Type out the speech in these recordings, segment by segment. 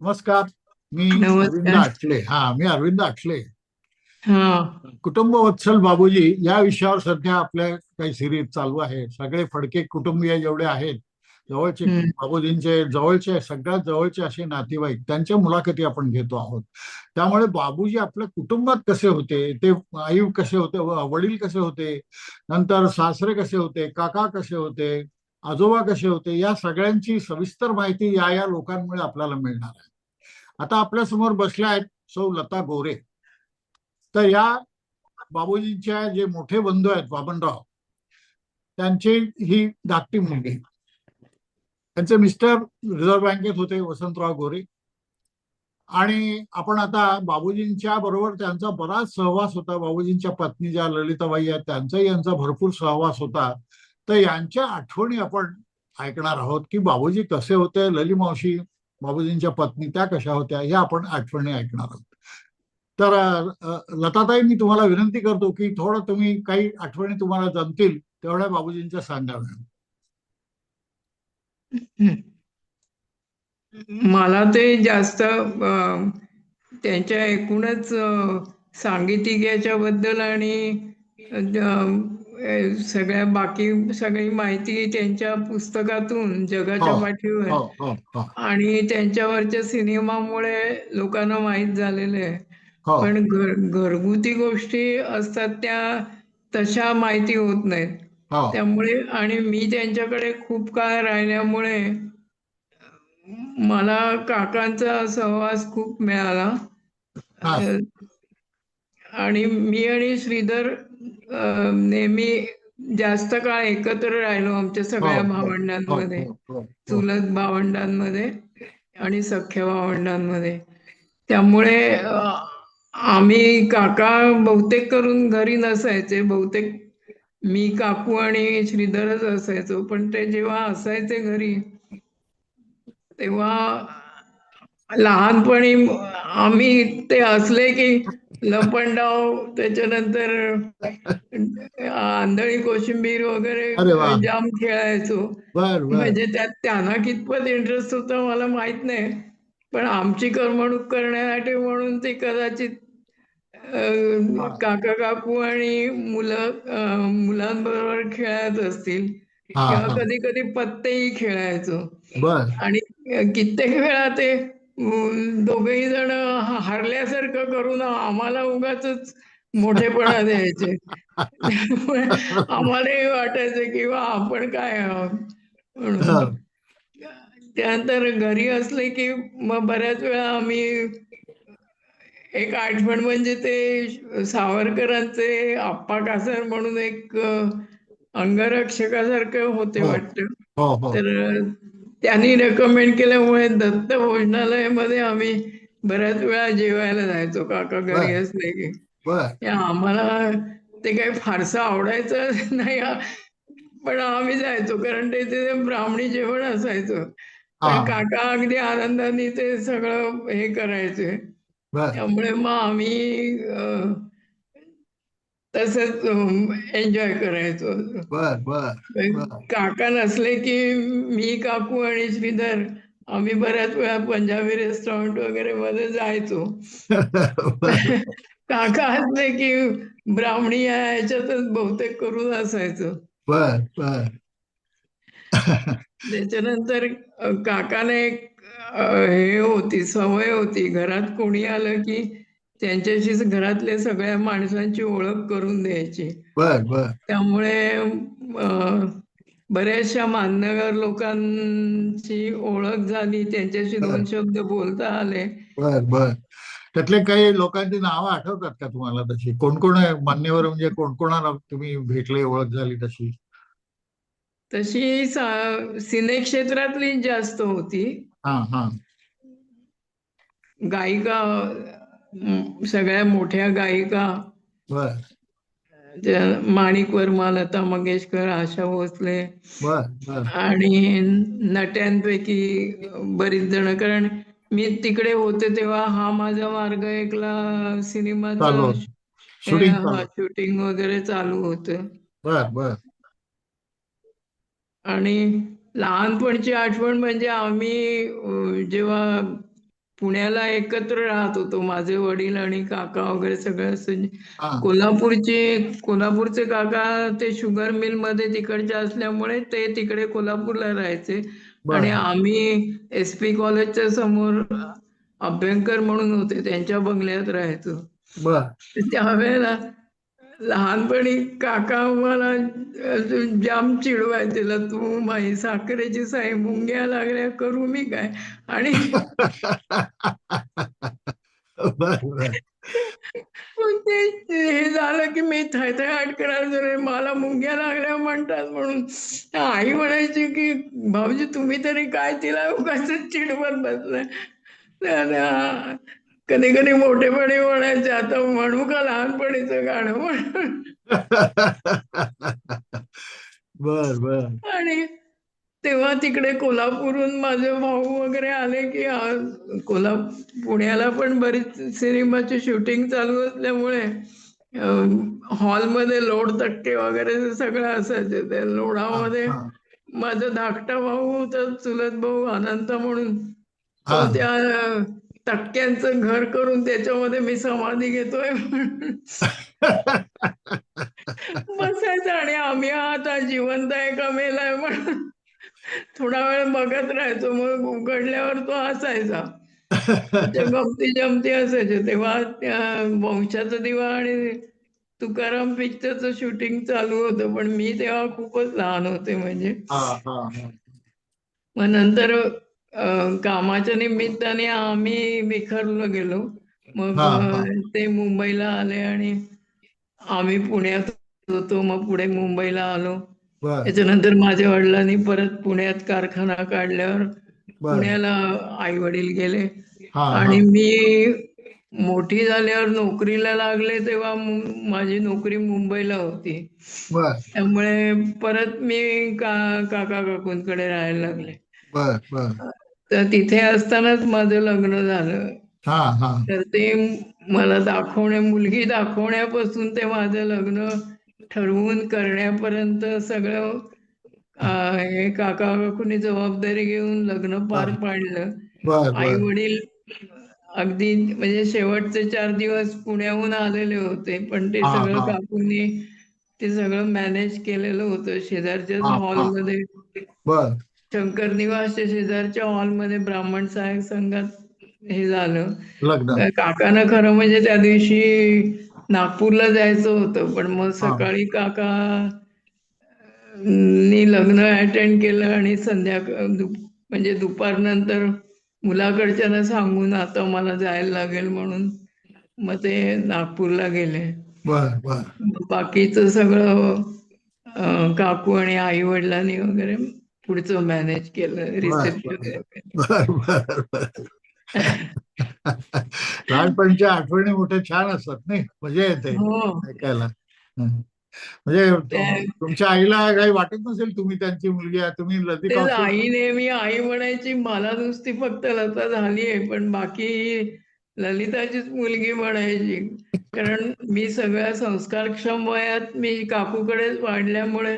नमस्कार. मी. अरविंद आठले. हा मी अरविंद आठले. हा. कुटुंब वत्सल बाबूजी या विषयावर सध्या आपल्या काही सिरीज चालू आहे सगळे फडके कुटुंबीय जेवढे आहेत जवळचे. बाबूजींचे जवळचे सगळ्यात जवळचे असे नातेवाईक त्यांच्या मुलाखती आपण घेतो आहोत. त्यामुळे बाबूजी आपल्या कुटुंबात कसे होते? ते आई कसे होते? वडील कसे होते? नंतर सासरे कसे होते? काका कसे होते? आजोबा कसे होते? या सगळ्यांची सविस्तर माहिती या या लोकांमुळे आपल्याला मिळणार आहे. आता आपल्यासमोर बसल्या आहेत सौ लता गोरे. तर या बाबूजींच्या जे मोठे बंधू आहेत बाबनराव त्यांची ही धाकटी मुलगी त्यांचे मिस्टर रिझर्व्ह बँकेत होते वसंतराव गोरे. आणि आपण आता बाबूजींच्या बरोबर त्यांचा बराच सहवास होता. बाबूजींच्या पत्नी ज्या ललिताबाई आहेत त्यांचाही यांचा भरपूर सहवास होता. तर यांच्या आठवणी आपण ऐकणार आहोत की बाबूजी कसे होते ललिमावशी बाबूजींच्या पत्नी त्या कशा होत्या या आपण आठवणी ऐकणार आहोत. तर लताताई मी तुम्हाला विनंती करतो की थोडं तुम्ही काही आठवणी तुम्हाला जमतील तेवढ्या बाबूजींच्या सांगाव्या. मला ते जास्त त्यांच्या एकूणच अं, याच्याबद्दल आणि सगळ्या बाकी सगळी माहिती त्यांच्या पुस्तकातून जगाच्या हो, पाठीवर. हो हो आणि त्यांच्यावरच्या सिनेमामुळे लोकांना माहीत झालेलं आहे. पण घर घरगुती गोष्टी असतात त्या तशा माहिती होत नाहीत. त्यामुळे आणि मी त्यांच्याकडे खूप काळ राहिल्यामुळे मला काकांचा सहवास खूप मिळाला. आणि मी आणि श्रीधर नेहमी जास्त काळ एकत्र राहिलो आमच्या सगळ्या हो, हो, भावंडांमध्ये. हो. चुलत भावंडांमध्ये आणि सख्या भावंडांमध्ये. त्यामुळे आम्ही काका बहुतेक करून घरी नसायचे. बहुतेक मी काकू आणि श्रीधरच असायचो. पण ते जेव्हा असायचे घरी तेव्हा लहानपणी आम्ही ते असले की लपंडाव त्याच्यानंतर आंधळी कोशिंबीर. वगैरे जाम खेळायचो म्हणजे त्यात त्यांना कितपत इंटरेस्ट होता मला माहीत नाही. पण आमची करमणूक करण्यासाठी म्हणून ते कदाचित काका काकू आणि मुलं मुलांबरोबर खेळत असतील. किंवा कधी कधी पत्तेही खेळायचो. आणि कित्येक वेळा ते दोघेही जण हरल्यासारखं करून आम्हाला उगाच मोठेपणा द्यायचे. आम्हालाही वाटायचं की वा आपण काय आहोत? त्यानंतर घरी असले की मग बऱ्याच वेळा आम्ही एक आठवण म्हणजे ते सावरकरांचे आप्पा कासर म्हणून एक अंगरक्षकासारखं होते हो. वाटतं. हो हो. तर त्यांनी रेकमेंड केल्यामुळे दत्त भोजनालयामध्ये आम्ही बऱ्याच वेळा जेवायला जायचो. काका घरी. असले की. आम्हाला ते काही फारसं आवडायचं नाही. पण आम्ही जायचो कारण ते ते ब्राह्मणी जेवण असायचं. काका अगदी आनंदाने ते सगळं हे करायचे. त्यामुळे मग आम्ही तसंच एन्जॉय करायचो. बर बर काका नसले की मी काकू आणि श्रीधर आम्ही बऱ्याच वेळा पंजाबी रेस्टॉरंट वगैरे मध्ये जायचो. काका असले की ब्राह्मणी या ह्याच्यातच बहुतेक करून असायचं. त्याच्यानंतर काकाने एक हे होती सवय होती. घरात कोणी आलं की त्यांच्याशी घरातल्या सगळ्या माणसांची ओळख करून द्यायची. बर बर. त्यामुळे बऱ्याचशा मान्यवर लोकांची ओळख झाली त्यांच्याशी दोन शब्द बोलता आले. बर बर. त्यातले काही लोकांची नावं आठवतात का तुम्हाला तशी? कोण कोण मान्यवर म्हणजे कोण कोणाला तुम्ही भेटले ओळख झाली तशी? तशी सिने क्षेत्रातली जास्त होती. हा हा. गायिका सगळ्या मोठ्या गायिका बर. माणिक वर्मा लता मंगेशकर आशा भोसले आणि नट्यांपैकी बरीच जण. कारण मी तिकडे होते तेव्हा हा माझा मार्ग एकला सिनेमाचं होतं. शूटिंग वगैरे चालू होतं. आणि लहानपणची आठवण म्हणजे आम्ही जेव्हा पुण्याला एकत्र राहत होतो. माझे वडील आणि काका वगैरे सगळं हा. कोल्हापूरचे कोल्हापूरचे काका ते शुगर मिलमध्ये तिकडचे असल्यामुळे ते तिकडे कोल्हापूरला राहायचे. आणि आम्ही एस पी कॉलेजच्या समोर अभ्यंकर म्हणून होते. त्यांच्या बंगल्यात राहायचो. त्यावेळेला लहानपणी काका मला जाम चिडवाय तिला तू माई साखरेची साई मुंग्या लागल्या करू मी काय? आणि ते हे झालं की मी थैथयाट करायला लागले, मला मुंग्या लागल्या म्हणतात म्हणून. आई म्हणायची की भाऊजी तुम्ही तरी काय तिला उगाच चिडवत बसलाय? कधी कधी मोठेपणी म्हणायचे आता म्हणू का लहानपणीचं गाणं? म्हणून बर बर. आणि तेव्हा तिकडे कोल्हापूरहून माझे भाऊ वगैरे आले की आ- कोल्हा पुण्याला पण बरीच सिनेमाची शूटिंग चालू असल्यामुळे हॉलमध्ये लोड तक्के वगैरे ते सगळं असायचे. त्या लोणामध्ये हा, माझा धाकटा भाऊ होता चुलत भाऊ अनंत म्हणून. तो. त्या अं, तक्क्यांचं घर करून त्याच्यामध्ये मी समाधी घेतोय बसायचं आणि आम्ही आता जिवंत आहे का मेलाय म्हणून. थोडा वेळ बघत राहायचो मग उघडल्यावर तो हसायचा त्या गमती जमती असायच्या. तेव्हा वंशाचा दिवा आणि तुकाराम पिक्चरचं शूटिंग चालू होतं पण मी तेव्हा खूपच लहान होते म्हणजे. मग नंतर कामाच्या निमित्ताने आम्ही विखरलो गेलो. मग ते मुंबईला आले आणि आम्ही पुण्यात होतो. मग पुढे मुंबईला आलो. त्याच्यानंतर माझ्या वडिलांनी परत पुण्यात कारखाना काढल्यावर पुण्याला आई वडील गेले आणि मी मोठी झाल्यावर नोकरीला लागले तेव्हा माझी नोकरी मुंबईला होती. त्यामुळे परत मी का काका काकूंकडे राहायला लागले. बर बर. तर तिथे असतानाच माझं लग्न झालं. हा हा. तर ते मला दाखवण्या मुलगी दाखवण्यापासून ते माझं लग्न ठरवून करण्यापर्यंत सगळं अं, हे काका काकूनी जबाबदारी घेऊन लग्न पार. पाडलं. बर आई बर. वडील अगदी म्हणजे शेवटचे चार दिवस पुण्याहून आलेले होते पण ते हा, सगळं हा. काकूंनी ते सगळं मॅनेज केलेलं होतं. शेजारच्याच हा, हा. हॉलमध्ये बर. शंकर निवासच्या शेजारच्या हॉलमध्ये ब्राह्मण सहाय्यक संघात हे झालं. लग्न. काकानं खरं म्हणजे त्या दिवशी नागपूरला जायचं होतं पण मग सकाळी काका नी लग्न अटेंड केलं आणि संध्याकाळ म्हणजे दुपारनंतर मुलाकडच्यानं सांगून आता मला जायला लागेल म्हणून मग ते नागपूरला गेले. बर बर. मग बाकीचं सगळं अं, काकू आणि आई वडिलांनी वगैरे पुढचं मॅनेज केलं रिसेप्शन लहानपणीच्या आठवणी मोठ्या छान असतात नाही? मजा येते हो. ऐकायला. म्हणजे तुमच्या आईला काही वाटत नसेल तुम्ही त्यांची मुलगी तुम्ही लतिका आई नेहमी आई म्हणायची मला नुसती फक्त लता झाली आहे पण बाकी ललिताचीच मुलगी म्हणायची. कारण मी सगळ्या संस्कारक्षम वयात मी काकूकडेच वाढल्यामुळे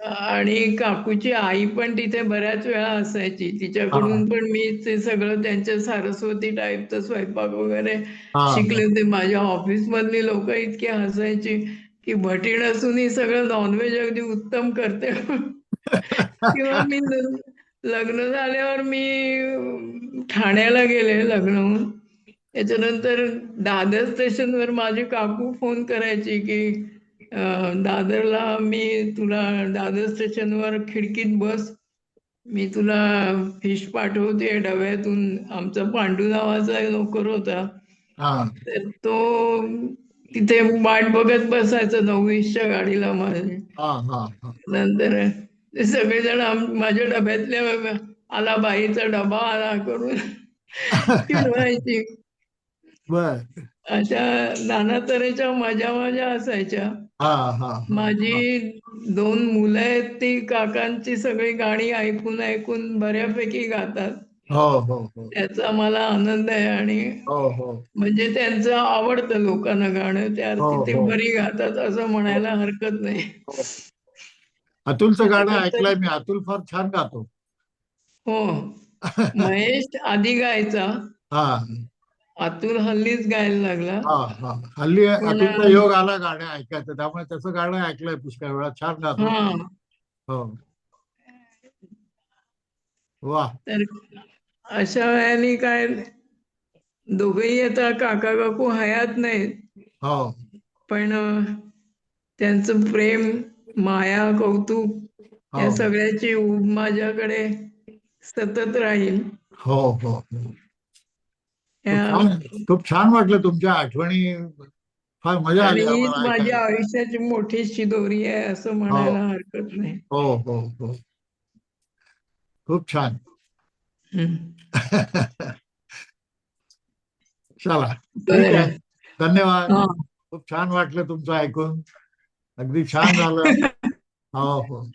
आणि काकूची आई पण तिथे बऱ्याच वेळा असायची. तिच्याकडून पण मी ते सगळं त्यांच्या सारस्वती टाईपचं स्वयंपाक वगैरे शिकले होते. माझ्या ऑफिस मधली लोक इतकी हसायची की भटीण असूनही सगळं नॉनव्हेज अगदी उत्तम करते. किंवा मी लग्न झाल्यावर मी ठाण्याला गेले लग्न होऊन त्याच्यानंतर दादर स्टेशनवर माझी काकू फोन करायची की दादरला मी तुला दादर स्टेशनवर खिडकीत बस. मी तुला फिश पाठवते. डब्यातून आमचा पांडू नावाचा नोकर होता. तर तो तिथे वाट बघत बसायचा नववीसच्या गाडीला माझे हा हा हा. नंतर ते सगळेजण माझ्या डब्यातल्या आला बाईचा डबा आला करून. बर. अशा नाना तऱ्हेच्या मजा मजा असायच्या. हा हा. हा. माझी दोन मुलं आहेत ती काकांची सगळी गाणी ऐकून ऐकून बऱ्यापैकी गातात. हो हो हो. त्याचा मला आनंद आहे आणि हो हो. म्हणजे त्यांचं आवडतं लोकांना गाणं त्या हो, अर्थी ते हो. बरी गातात असं म्हणायला हरकत नाही. अतुलचं गाणं ऐकलंय मी अतुल फार छान गातो. हो. महेश आधी गायचा. हा. अतुल हल्लीच गायला लागला. हा हा. हल्ली अतुलचा योग आला गाणं ऐकायचं. त्यामुळे त्याचं गाणं ऐकलंय पुष्कळ वेळा. छान गातो हा. हो. वा. तर अशा वेळाने काय दोघेही आता काका काकू हयात नाहीत. हो. पण त्यांचं प्रेम माया कौतुक या हो सगळ्याची ऊब माझ्याकडे सतत राहील. हो हो हो. खूप छान वाटलं तुमच्या आठवणी. फार मजा आली माझ्या. आयुष्याची मोठी शिदोरी आहे असं म्हणायला हरकत नाही. हो हो हो. खूप छान. चला. धन्यवाद. हा. खूप छान वाटलं तुमचं ऐकून. अगदी छान झालं. हो हो.